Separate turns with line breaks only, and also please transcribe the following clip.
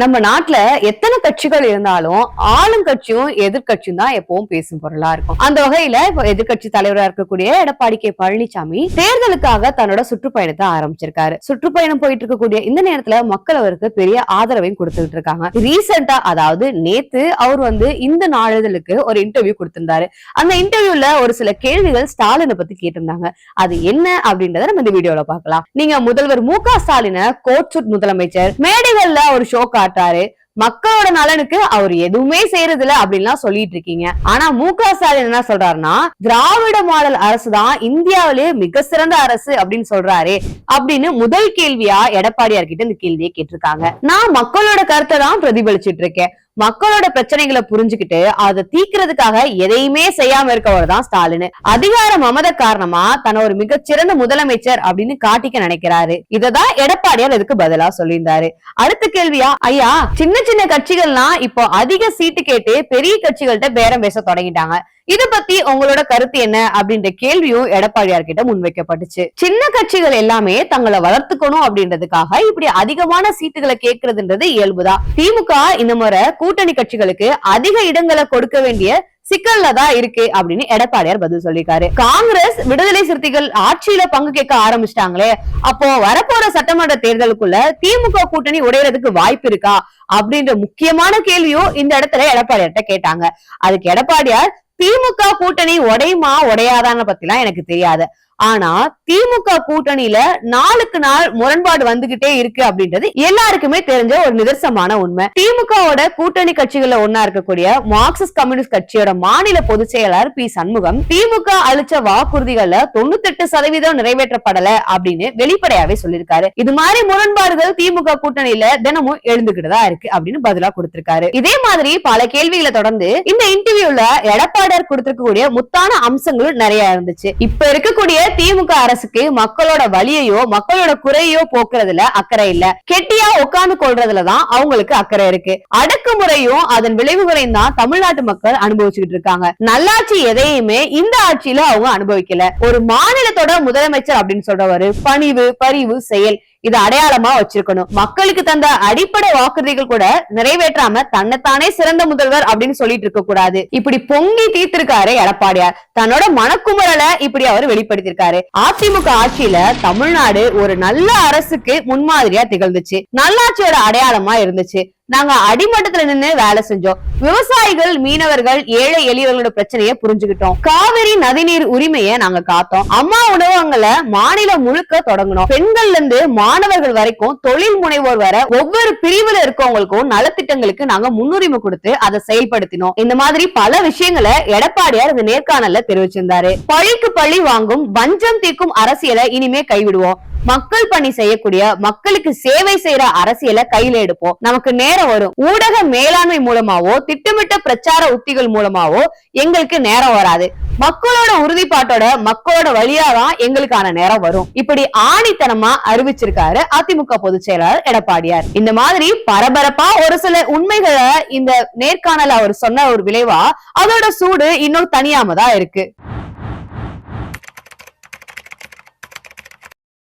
நம்ம நாட்டுல எத்தனை கட்சிகள் இருந்தாலும் ஆளும் கட்சியும் எதிர்கட்சியும் தான் எப்பவும் பேசும் பொருளா இருக்கும். அந்த வகையில இப்போ எதிர்கட்சி தலைவரா இருக்கக்கூடிய எடப்பாடி கே பழனிசாமி தேர்தலுக்காக தன்னோட சுற்றுப்பயணத்தை ஆரம்பிச்சிருக்காரு. சுற்றுப்பயணம் போயிட்டு இருக்கக்கூடிய இந்த நேரத்துல மக்கள் அவருக்கு பெரிய ஆதரவையும் கொடுத்துட்டு இருக்காங்க. ரீசெண்டா அதாவது நேத்து அவர் வந்து இந்த நாளிதழுக்கு ஒரு இன்டர்வியூ கொடுத்திருந்தாரு. அந்த இன்டர்வியூல ஒரு சில கேள்விகள் ஸ்டாலினை பத்தி கேட்டிருந்தாங்க. அது என்ன அப்படின்றத நம்ம இந்த வீடியோல பார்க்கலாம். நீங்க முதல்வர் மு க ஸ்டாலின கோட் சுட் முதலமைச்சர் மேடைகள்ல ஒரு ஷோக்கா காட்டுறாரு. மக்களோட நலனுக்கு அவர் எதுவுமே செய்யறது இல்ல அப்படின்லாம் சொல்லிட்டு இருக்கீங்க. ஆனா மு க ஸ்டாலின் என்ன சொல்றாருன்னா திராவிட மாடல் அரசு தான் இந்தியாவிலேயே மிக சிறந்த அரசு அப்படின்னு சொல்றாரு அப்படின்னு முதல் கேள்வியா எடப்பாடியார் கிட்ட இந்த கேள்வியை கேட்டிருக்காங்க. நான் மக்களோட கருத்தை தான் பிரதிபலிச்சிட்டு இருக்கேன். மக்களோட பிரச்சனைகளை புரிஞ்சுக்கிட்டு அதை தீக்கிறதுக்காக எதையுமே செய்யாம இருக்கவர் தான் ஸ்டாலின். அதிகார மமத காரணமா தன்னை ஒரு மிகச்சிறந்த முதலமைச்சர் அப்படின்னு காட்டிக்க நினைக்கிறாரு. இததான் எடப்பாடியார் இதுக்கு பதிலா சொல்லியிருந்தாரு. அடுத்த கேள்வியா ஐயா சின்ன சின்ன கட்சிகள்லாம் இப்போ அதிக சீட்டு கேட்டு பெரிய கட்சிகள்கிட்ட பேரம் பேச தொடங்கிட்டாங்க. இத பத்தி உங்களோட கருத்து என்ன அப்படின்ற கேள்வியும் எடப்பாடியார் கிட்ட முன்வைக்கப்பட்டுச்சு. சின்ன கட்சிகள் எல்லாமே தங்களை வளர்த்துக்கணும் அப்படின்றதுக்காக இப்படி அதிகமான சீட்டுகளை கேட்கறதுன்றது இயல்புதான். திமுக இந்த முறை கூட்டணி கட்சிகளுக்கு அதிக இடங்களை கொடுக்க வேண்டிய சிக்கல்ல தான் இருக்கு அப்படின்னு எடப்பாடியார் பதில் சொல்லிருக்காரு காங்கிரஸ் விடுதலை சிறுத்தைகள் ஆட்சியில பங்கு கேட்க ஆரம்பிச்சிட்டாங்களே அப்போ வரப்போற சட்டமன்ற தேர்தலுக்குள்ள திமுக கூட்டணி உடையறதுக்கு வாய்ப்பு இருக்கா அப்படின்ற முக்கியமான கேள்வியும் இந்த இடத்துல எடப்பாடியார்ட்ட கேட்டாங்க. அதுக்கு எடப்பாடியார் திமுக கூட்டணி உடையுமா உடையாதான்னு பத்திலாம் எனக்கு தெரியாது. ஆனா திமுக கூட்டணியில நாளுக்கு நாள் முரண்பாடு வந்துகிட்டே இருக்கு அப்படின்றது எல்லாருக்குமே தெரிஞ்ச ஒரு நிதர்சனமான உண்மை. திமுகவோட கூட்டணி கட்சிகள்ல ஒன்னா இருக்கக்கூடிய மார்க்சிஸ்ட் கம்யூனிஸ்ட் கட்சியோட மாநில பொதுச் செயலாளர் பி. சண்முகம் திமுக அளிச்ச வாக்குறுதிகள்ல தொண்ணூத்தெட்டு சதவீதம் நிறைவேற்றப்படல அப்படின்னு வெளிப்படையாவே சொல்லியிருக்காரு. இது மாதிரி முரண்பாடுகள் திமுக கூட்டணியில தினமும் எழுந்துகிட்டு தான் இருக்கு அப்படின்னு பதிலா கொடுத்திருக்காரு. இதே மாதிரி பல கேள்விகளை தொடர்ந்து இந்த இன்டர்வியூல எடப்பாடியார் கொடுத்திருக்கக்கூடிய முத்தான அம்சங்களும் நிறைய இருந்துச்சு. இப்ப இருக்கக்கூடிய திமுக அரசுக்கு மக்களோட வலியையோ மக்களோட குறையோ போக்குறதுல அக்கறை இல்ல. கெட்டியா உட்கார்ந்து கொள்றதுலதான் அவங்களுக்கு அக்கறை இருக்கு. அடக்குமுறையும் அதன் விளைவுகளையும் தான் தமிழ்நாட்டு மக்கள் அனுபவிச்சுக்கிட்டு இருக்காங்க. நல்லாட்சி எதையுமே இந்த ஆட்சியில அவங்க அனுபவிக்கல. ஒரு மாநிலத்தோட முதலமைச்சர் அப்படின்னு சொல்றவரு பணிவு பரிவு செயல். இது அடையாளமா வச்சிருக்கணும். மக்களுக்கு தந்த அடிப்படை வாக்குறுதிகள் கூட நிறைவேற்றாம தன்னைத்தானே சிறந்த முதல்வர் அப்படின்னு சொல்லிட்டு இருக்க கூடாது. இப்படி பொங்கி தீர்த்திருக்காரு எடப்பாடியார். தன்னோட மனக்குமுறலை இப்படி அவர் வெளிப்படுத்திருக்காரு அதிமுக ஆட்சியில தமிழ்நாடு ஒரு நல்ல அரசுக்கு முன்மாதிரியா திகழ்ந்துச்சு. நல்லாட்சியோட அடையாளமா இருந்துச்சு. நாங்க அடிமட்டத்துல நின்னு வேலை செஞ்சோம். விவசாயிகள் மீனவர்கள் ஏழை எளியவர்களோட பிரச்சனையை புரிஞ்சுக்கிட்டோம். காவிரி நதிநீர் உரிமையை நாங்க காத்தோம். அம்மா உணவகங்களை மாநிலம் முழுக்க தொடங்கணும் பெண்கள்ல இருந்து மாணவர்கள் வரைக்கும் தொழில் முனைவோர் வர ஒவ்வொரு பிரிவுல இருக்கவங்களுக்கும் நலத்திட்டங்களுக்கு நாங்க முன்னுரிமை கொடுத்து அதை செயல்படுத்தினோம். இந்த மாதிரி பல விஷயங்களை எடப்பாடியார் இந்த நேர்காணல்ல தெரிவிச்சிருந்தாரு. பழிக்கு பழி வாங்கும் வஞ்சம் தீர்க்கும் அரசியலை இனிமே கைவிடுவோம். மக்கள் பணி செய்யக்கூடிய மக்களுக்கு சேவை செய்யற அரசியலை கையில எடுப்போம். நமக்கு நேரம் வரும். ஊடக மேலாண்மை மூலமாவோ திட்டமிட்ட பிரச்சார உத்திகள் மூலமாவோ எங்களுக்கு நேரம் வராது. மக்களோட உறுதிப்பாட்டோட மக்களோட வழியாதான் எங்களுக்கான நேரம் வரும். இப்படி ஆணித்தனமா அறிவிச்சிருக்காரு அதிமுக பொதுச் செயலாளர் எடப்பாடியார். இந்த மாதிரி பரபரப்பா ஒரு சில உண்மைகளை இந்த நேர்காணல் அவர் சொன்ன ஒரு விளைவா அதோட சூடு இன்னும் தனியாம தான் இருக்கு.